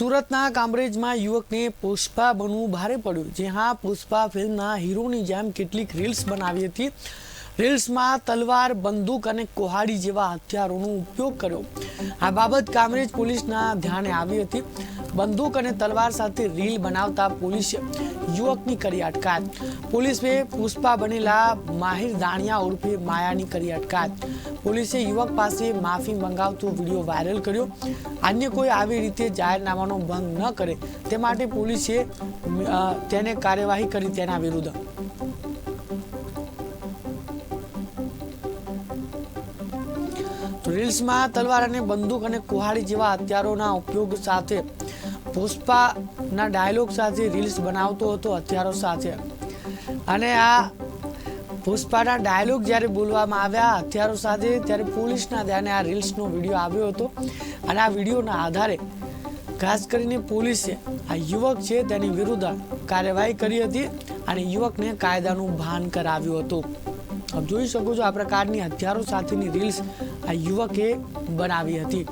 સુરતના કામરેજમાં યુવકને પુષ્પા બનવું ભારે પડ્યું. જે હા, પુષ્પા ફિલ્મના હીરોની જેમ કેટલીક રીલ્સ બનાવી હતી. રીલ્સમાં તલવાર, બંદૂક અને કોહાડી જેવા હથિયારોનો ઉપયોગ કર્યો. આ બાબત કામરેજ પોલીસના ધ્યાને આવી હતી. બંદૂક અને તલવાર સાથે રીલ બનાવતા પોલીસે યુવકની કરી અટકાયત. પોલીસે પુષ્પા બનેલા માહિર દાણિયા ઉર્ફે માયાની કરી અટકાયત. પોલીસે યુવક પાસે માફી મંગાવતો વીડિયો વાયરલ કર્યો. અન્ય કોઈ આવી રીતે જાહેરનામાનો ભંગ ન કરે. તે માટે પોલીસે તેને કાર્યવાહી કરી તેના વિરુદ્ધ. રીલ્સમાં તલવાર અને બંદૂક અને કુહાડી જેવા હથિયારોના ઉપયોગ સાથે પુષ્પાના ડાયલોગ સાથે રીલ્સ બનાવતો હતો હથિયારો સાથે. અને આ પુષ્પાના ડાયલોગ જ્યારે બોલવામાં આવ્યા હથિયારો સાથે ત્યારે પોલીસના ધ્યાને આ રીલ્સનો વીડિયો આવ્યો હતો. અને આ વિડીયોના આધારે ખાસ કરીને પોલીસે આ યુવક છે તેની વિરુદ્ધ કાર્યવાહી કરી હતી અને યુવકને કાયદાનું ભાન કરાવ્યું હતું. આપ જોઈ શકો છો આ પ્રકારની હથિયારો સાથેની રીલ્સ આ યુવકે બનાવી હતી.